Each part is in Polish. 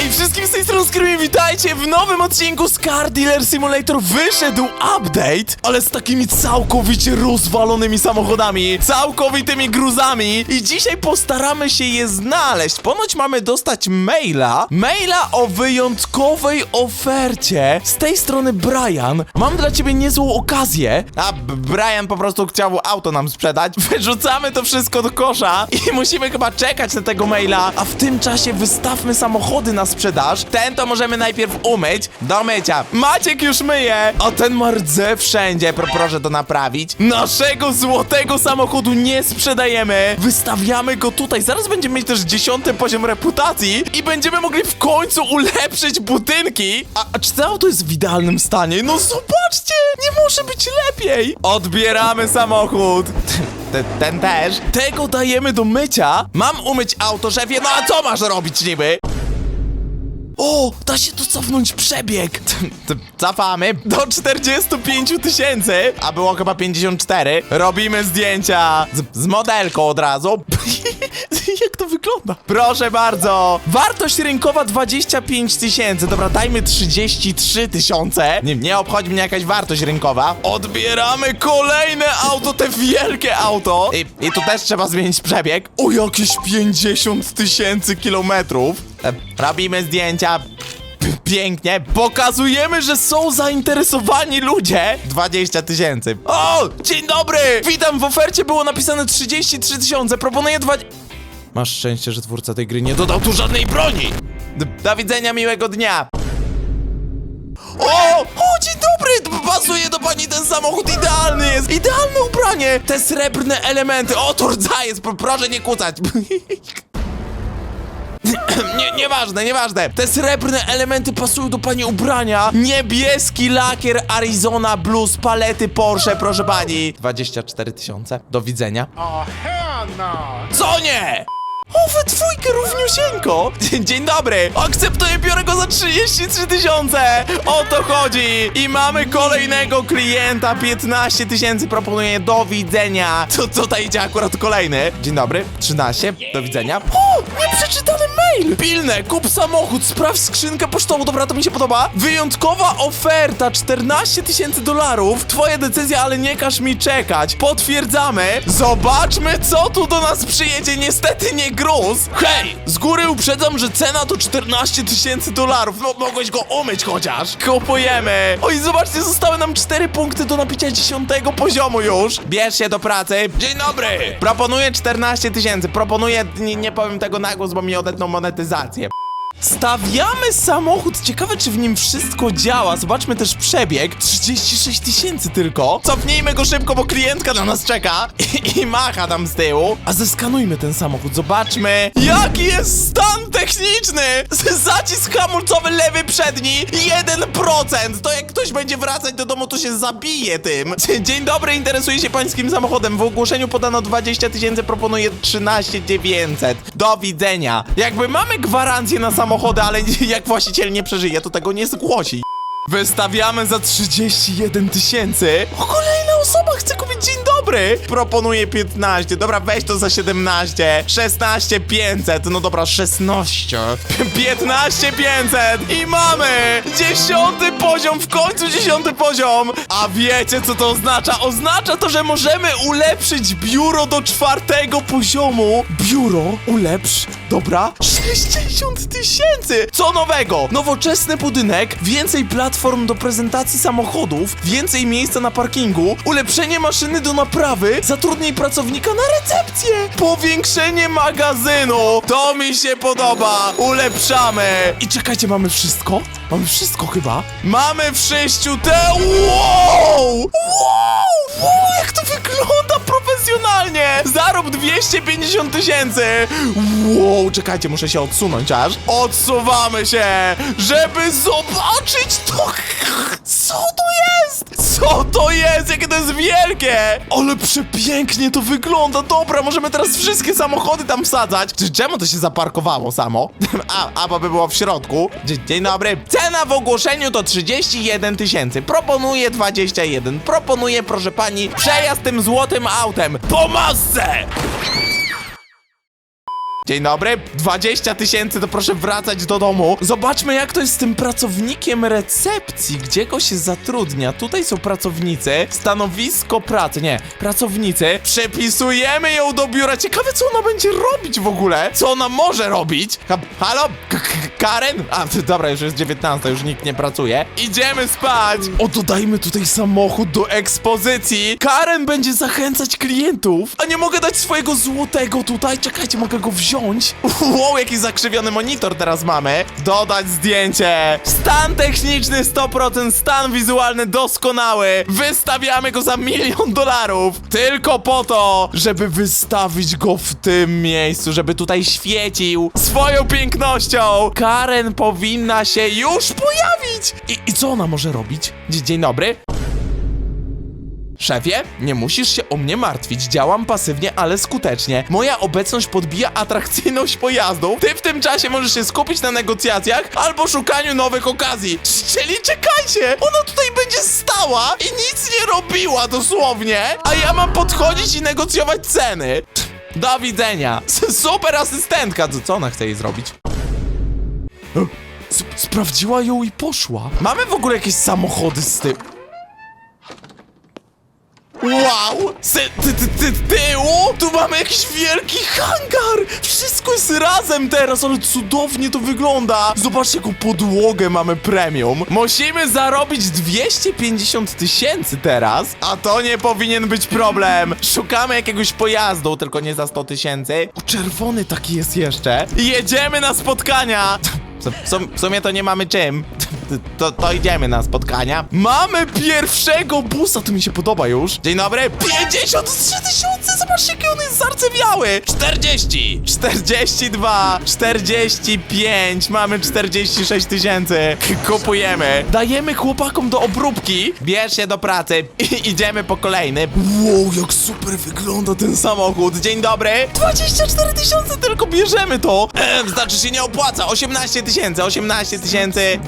Hej, wszystkim z tej strony Skrymi, witajcie w nowym odcinku z Car Dealer Simulator wyszedł update, ale z takimi całkowicie rozwalonymi samochodami, całkowitymi gruzami i dzisiaj postaramy się je znaleźć. Ponoć mamy dostać maila, maila o wyjątkowej ofercie z tej strony Brian. Mam dla ciebie niezłą okazję. A, Brian po prostu chciał auto nam sprzedać. Wyrzucamy to wszystko do kosza i musimy chyba czekać na tego maila, a w tym czasie wystawmy samochody na sprzedaż. Ten to możemy najpierw umyć, do mycia. Maciek już myje, a ten ma rdze wszędzie, Pro, proszę to naprawić. Naszego złotego samochodu nie sprzedajemy, wystawiamy go tutaj. Zaraz będziemy mieć też dziesiąty poziom reputacji i będziemy mogli w końcu ulepszyć budynki. A, a czy to auto jest w idealnym stanie? No zobaczcie, nie może być lepiej. Odbieramy samochód. Ten, ten też. Tego dajemy do mycia. Mam umyć auto, szefie, no a co masz robić niby? O, da się tu cofnąć przebieg. Cofamy do 45 tysięcy, a było chyba 54. Robimy zdjęcia z, z modelką od razu. Jak to wygląda? Proszę bardzo. Wartość rynkowa 25 tysięcy. Dobra, dajmy 33 tysiące. Nie, nie obchodzi mnie jakaś wartość rynkowa. Odbieramy kolejne auto, te wielkie auto. I, i tu też trzeba zmienić przebieg. O, jakieś 50 tysięcy kilometrów. E, Robimy zdjęcia. Pięknie. Pokazujemy, że są zainteresowani ludzie. 20 tysięcy. O, dzień dobry. Witam, w ofercie było napisane 33 tysiące. Proponuję 20... Masz szczęście, że twórca tej gry nie dodał tu żadnej broni. D do widzenia, miłego dnia. O! O, dzień dobry! Pasuje do pani ten samochód, idealny jest! Idealne ubranie! Te srebrne elementy, o, to rdza jest, pro- proszę nie kłócać. Nie, nieważne, nieważne. Te srebrne elementy pasują do pani ubrania. Niebieski lakier Arizona Blues palety Porsche, proszę pani. 24 tysiące. Do widzenia. Oh, hell no! Co nie? O, we dwójkę równiusieńko! Dzień, dobry! Akceptuję, biorę go za 33 tysiące! O to chodzi! I mamy kolejnego klienta, 15 tysięcy proponuję, do widzenia! Co tutaj idzie akurat kolejny? Dzień dobry, 13, do widzenia. O, nieprzeczytany mail! Pilne, kup samochód, sprawdź skrzynkę pocztową, dobra, to mi się podoba. Wyjątkowa oferta, 14 tysięcy dolarów. Twoja decyzja, ale nie każ mi czekać. Potwierdzamy. Zobaczmy, co tu do nas przyjedzie. Niestety nie gruz. Hej, z góry uprzedzam, że cena to 14 tysięcy dolarów. No, mogłeś go umyć chociaż. Kupujemy. Oj, zobaczcie, zostały nam 4 punkty do napicia 10 poziomu już. Bierz się do pracy. Dzień dobry. Proponuję 14 tysięcy. Proponuję, nie, nie powiem tego na głos, bo mi odetną monetyzację. Stawiamy samochód. Ciekawe, czy w nim wszystko działa. Zobaczmy też przebieg. 36 tysięcy tylko. Cofnijmy go szybko, bo klientka na nas czeka i, i macha tam z tyłu. A zeskanujmy ten samochód. Zobaczmy, jaki jest stan techniczny. Zacisk hamulcowy lewy przedni 1%. To jak ktoś będzie wracać do domu, to się zabije tym. Dzień dobry, interesuje się pańskim samochodem. W ogłoszeniu podano 20 tysięcy, proponuję 13 900. Do widzenia. Jakby mamy gwarancję na samochody, ale jak właściciel nie przeżyje, to tego nie zgłosi. Wystawiamy za 31 tysięcy. O, kolejna osoba chce kupić dzień dobry. Proponuję 15. Dobra, weź to za 17. 16 500. No dobra, 16. 15 500. I mamy dziesiąty poziom, w końcu dziesiąty poziom. A wiecie, co to oznacza? Oznacza to, że możemy ulepszyć biuro do czwartego poziomu. Biuro ulepsz. Dobra. 60 tysięcy. Co nowego? Nowoczesny budynek, więcej platform do prezentacji samochodów, więcej miejsca na parkingu, ulepszenie maszyny do naprawy, zatrudnij pracownika na recepcję, powiększenie magazynu. To mi się podoba. Ulepszamy. I czekajcie, mamy wszystko? Mamy wszystko chyba. Mamy w sześciu te... Wow! Wow! Wow, profesjonalnie! Zarób 250 tysięcy! Wow, czekajcie, muszę się odsunąć aż. Odsuwamy się, żeby zobaczyć to... Co to jest? Co to jest? Jakie to jest wielkie! Ale przepięknie to wygląda. Dobra, możemy teraz wszystkie samochody tam wsadzać. Czy czemu to się zaparkowało samo? A, albo by było w środku. Dzie- Dzień dobry. Cena w ogłoszeniu to 31 tysięcy. Proponuję 21. Proponuję, proszę pani, przejazd tym złotym autem. Po masce! Dzień dobry, 20 tysięcy, to proszę wracać do domu. Zobaczmy, jak to jest z tym pracownikiem recepcji. Gdzie go się zatrudnia? Tutaj są pracownicy, stanowisko pracy, nie, pracownicy. Przepisujemy ją do biura. Ciekawe, co ona będzie robić w ogóle? Co ona może robić? Ha halo? Karen? A, dobra, już jest 19, już nikt nie pracuje. Idziemy spać. O, dodajmy tutaj samochód do ekspozycji. Karen będzie zachęcać klientów. A nie mogę dać swojego złotego tutaj? Czekajcie, mogę go wziąć. Wow, jaki zakrzywiony monitor teraz mamy. Dodać zdjęcie. Stan techniczny 100%, stan wizualny doskonały. Wystawiamy go za milion dolarów. Tylko po to, żeby wystawić go w tym miejscu, żeby tutaj świecił swoją pięknością. Karen powinna się już pojawić. I, i co ona może robić? Dzie- Dzień dobry. Szefie, nie musisz się o mnie martwić. Działam pasywnie, ale skutecznie. Moja obecność podbija atrakcyjność pojazdów. Ty w tym czasie możesz się skupić na negocjacjach albo szukaniu nowych okazji. Czyli czekajcie, ona tutaj będzie stała i nic nie robiła dosłownie, a ja mam podchodzić i negocjować ceny. Do widzenia. Super asystentka. Co- ona chce jej zrobić? S- sprawdziła ją i poszła. Mamy w ogóle jakieś samochody z tym. Wow! Se, ty, ty, ty, tyłu? Tu mamy jakiś wielki hangar! Wszystko jest razem teraz, ale cudownie to wygląda! Zobaczcie, jaką podłogę mamy premium. Musimy zarobić 250 tysięcy teraz, a to nie powinien być problem. Szukamy jakiegoś pojazdu, tylko nie za 100 tysięcy. O, czerwony taki jest jeszcze. Jedziemy na spotkania! W, w sumie to nie mamy czym. To, to idziemy na spotkania. Mamy pierwszego busa, to mi się podoba już. Dzień dobry. 53 tysiące, zobaczcie jaki on jest zardzewiały. 40, 42, 45, mamy 46 tysięcy. Kupujemy. Dajemy chłopakom do obróbki. Bierz się do pracy i idziemy po kolejny. Wow, jak super wygląda ten samochód. Dzień dobry. 24 tysiące, tylko bierzemy to. Ehm, znaczy się nie opłaca. 18 tysięcy, 18 tysięcy,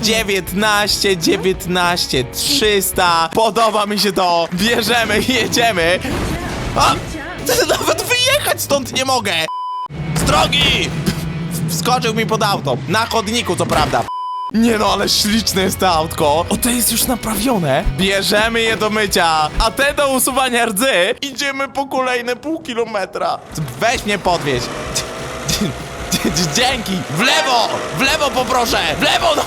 19, 19, 300. Podoba mi się to. Bierzemy, jedziemy. A, nawet wyjechać stąd nie mogę. Z drogi! Wskoczył mi pod auto. Na chodniku, co prawda. Nie no, ale śliczne jest to autko. O, to jest już naprawione. Bierzemy je do mycia, a te do usuwania rdzy idziemy po kolejne pół kilometra. Weź mnie podwieź. Dzięki. W lewo! W lewo poproszę! W lewo! No.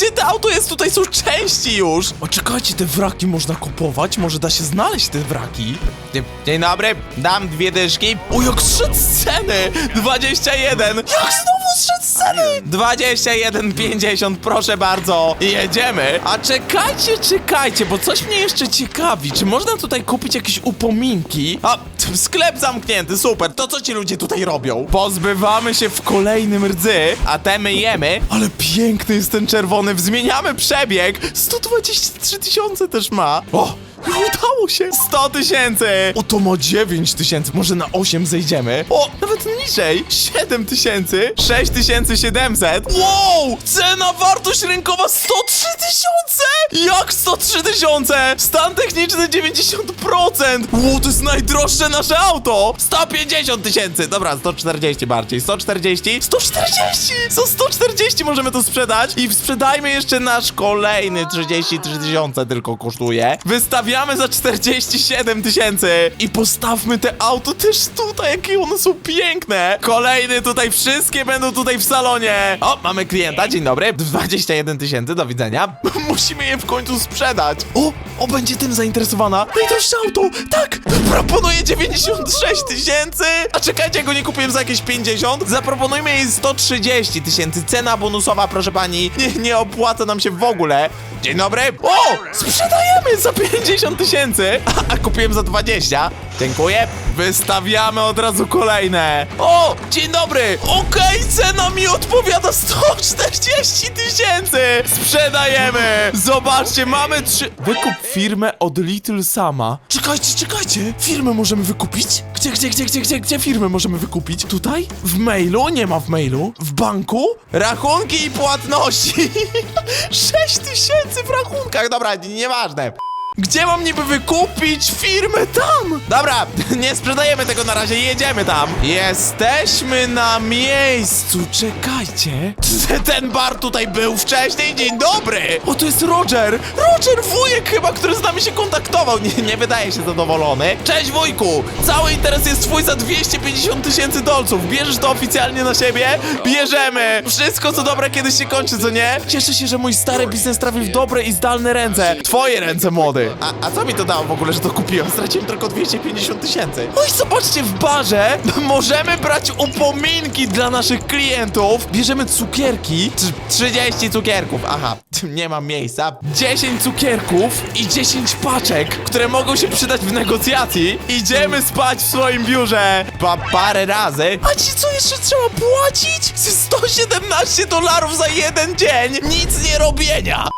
Gdzie to auto jest? Tutaj są części już! O, czekajcie, te wraki można kupować? Może da się znaleźć te wraki? Dzień, dzień dobry, dam dwie dyszki. O, jak zszedł z ceny! 21! Jak znowu zszedł z ceny! 21,50, proszę bardzo. Jedziemy. A czekajcie, czekajcie, bo coś mnie jeszcze ciekawi. Czy można tutaj kupić jakieś upominki? A, sklep zamknięty, super. To co ci ludzie tutaj robią? Pozbywamy się w kolejnym rdzy, a te myjemy. Ale piękny jest ten czerwony. Zmieniamy przebieg. 123 tysiące też ma. O! Udało się! 100 tysięcy! O, to ma 9 tysięcy, może na 8 zejdziemy. O, nawet niżej! 7 tysięcy, 6700. Wow! Cena, wartość rynkowa 103 tysiące! Jak 103 tysiące? Stan techniczny 90%! Wow, to jest najdroższe nasze auto! 150 tysięcy! Dobra, 140 bardziej. 140? 140! Za 140 możemy to sprzedać i sprzedajmy jeszcze nasz kolejny 33 tysiące tylko kosztuje. Wystawiamy za 47 tysięcy i postawmy te auto też tutaj, jakie one są piękne. Kolejny tutaj, wszystkie będą tutaj w salonie. O, mamy klienta, dzień dobry. 21 tysięcy, do widzenia. Musimy je w końcu sprzedać. O, o, będzie tym zainteresowana. Najdroższe auto, tak, proponuję 96 tysięcy. A czekajcie, go nie kupiłem za jakieś 50, zaproponujmy jej 130 tysięcy. Cena bonusowa, proszę pani, nie, nie opłaca nam się w ogóle. Dzień dobry. O, sprzedajemy za 50 tysięcy, a, a kupiłem za 20. Dziękuję. Wystawiamy od razu kolejne. O, dzień dobry. Okej, cena mi odpowiada 140 tysięcy. Sprzedajemy. Zobaczcie, mamy trzy... Wykup firmę od Little Sama. Czekajcie, czekajcie. Firmę możemy wykupić? Gdzie, gdzie, gdzie, gdzie, gdzie, gdzie firmę możemy wykupić? Tutaj? W mailu? Nie ma w mailu. W banku? Rachunki i płatności. 6 tysięcy w rachunkach. Dobra, nieważne. Gdzie mam niby wykupić firmę tam? Dobra, nie sprzedajemy tego na razie, jedziemy tam. Jesteśmy na miejscu, czekajcie. Ten bar tutaj był wcześniej, dzień dobry. O, to jest Roger. Roger, wujek chyba, który z nami się kontaktował. Nie, nie wydaje się zadowolony. Cześć wujku, cały interes jest twój za 250 tysięcy dolców. Bierzesz to oficjalnie na siebie? Bierzemy. Wszystko co dobre kiedyś się kończy, co nie? Cieszę się, że mój stary biznes trafił w dobre i zdalne ręce. Twoje ręce, młody. A, a co mi to dało w ogóle, że to kupiłem? Straciłem tylko 250 tysięcy. Oj, zobaczcie, w barze możemy brać upominki dla naszych klientów. Bierzemy cukierki. Tr- 30 cukierków. Aha, nie mam miejsca. 10 cukierków i 10 paczek, które mogą się przydać w negocjacji. Idziemy spać w swoim biurze. Pa parę razy. A ci co jeszcze trzeba płacić? 117 dolarów za jeden dzień. Nic nie robienia.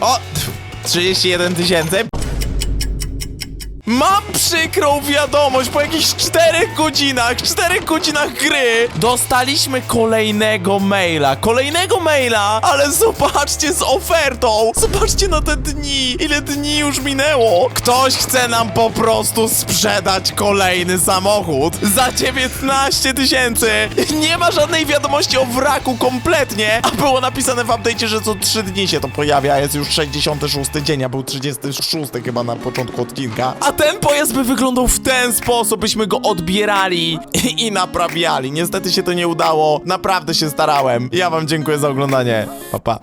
O, 31 tysięcy. Mam przykrą wiadomość, po jakichś 4 godzinach, 4 godzinach gry dostaliśmy kolejnego maila, kolejnego maila, ale zobaczcie z ofertą, zobaczcie na te dni, ile dni już minęło. Ktoś chce nam po prostu sprzedać kolejny samochód za 19 tysięcy. Nie ma żadnej wiadomości o wraku kompletnie, a było napisane w update'cie, że co 3 dni się to pojawia, jest już 66 dzień, a był 36 chyba na początku odcinka. A ten pojazd by wyglądał w ten sposób, byśmy go odbierali i, i naprawiali. Niestety się to nie udało, naprawdę się starałem. Ja wam dziękuję za oglądanie. Pa, pa.